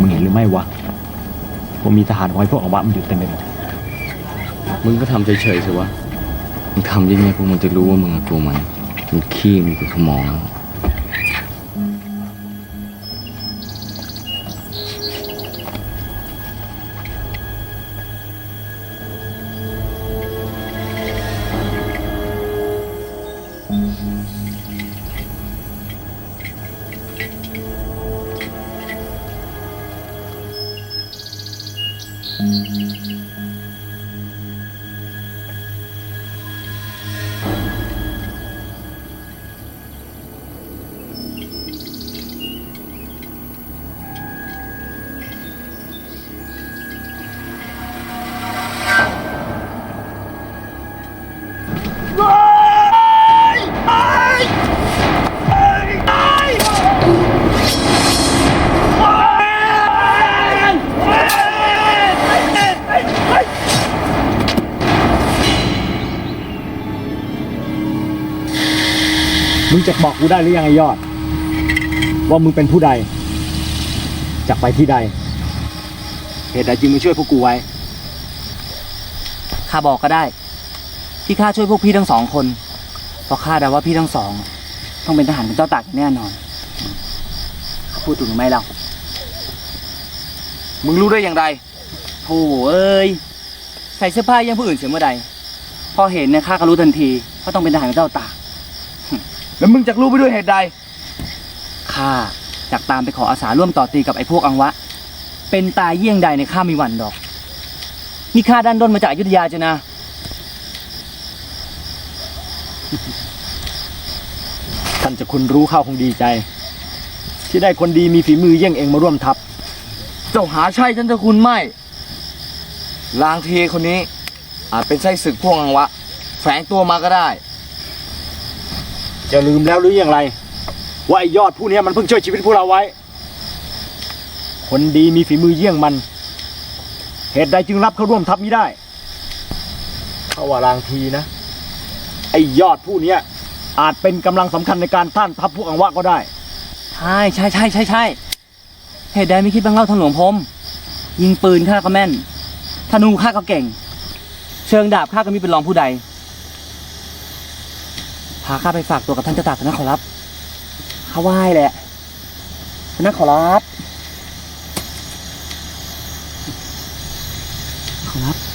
มึงเห็นหรือไม่วะผมมีทหารของไอ้พวกอาวะมันอยู่เต็มไปหมมึงก็ทำเฉยๆสิวะ มึงทำยังไงพวกมึงจะรู้ว่ามึงอะกลัวมัน มึงขี้มึงคือขมอง มึงจะบอกกูได้หรือยังไอ้ยอด ว่ามึงเป็นผู้ใดจากไปที่ใด เหตุใดจึงมาช่วยพวกกูไว้ ข้าบอกก็ได้ ที่ข้าช่วยพวกพี่ทั้งสองคน เพราะข้าเดาว่าพี่ทั้งสอง ต้องเป็นทหารของเจ้าตากแน่นอนข้าพูดถูกหรือไม่เล่ามึงรู้ได้อย่างไรโธ่เอ้ยใส่เสื้อผ้ายังผู้อื่นเสียเมื่อใด พอเห็นเนี่ยข้าก็รู้ทันทีว่าต้องเป็นทหารของเจ้าตาก แล้วมึงจะรู้ไปด้วยเหตุใด ข้าอยากตามไปขออาสาร่วมต่อตีกับไอ้พวกอังวะ เป็นตายเยี่ยงใดในข้ามีหวันดอก นี่ข้าดันด้นมาจากอยุธยาจ้ะนะ ท่านเจะคุณรู้ข้าคงดีใจ ที่ได้คนดีมีฝีมือเยี่ยงเองมาร่วมทัพ เจ้าหาใช่ท่านเจ้าคุณไม่ ลางเทคนนี้ อาจเป็นไส้ศึกพวกอังวะ แฝงตัวมาก็ได้ จะลืมแล้วหรือยังไร ว่าไอ้ยอดผู้นี้มันเพิ่งช่วยชีวิตพวกเราไว้ คนดีมีฝีมือเยี่ยงมัน เหตุใดจึงรับเข้าร่วมทัพไม่ได้เขาว่าลางทีนะ ไอ้ยอดผู้นี้อาจเป็นกำลังสำคัญในการต้านทัพพวกอังวะก็ได้ ใช่ใช่ใช่ใช่ใช่เหตุใดไม่คิดบ้างเล่าท่านหลวงพมยิงปืนข้าก็แม่นธนูข้าก็เก่ง เชิงดาบข้าก็มีเป็นรองผู้ใด พาข้าไปฝากตัวกับท่านเจ้าตากเถอะนะขอรับข้าไหว้แหละเถอะนะขอรับขอรับ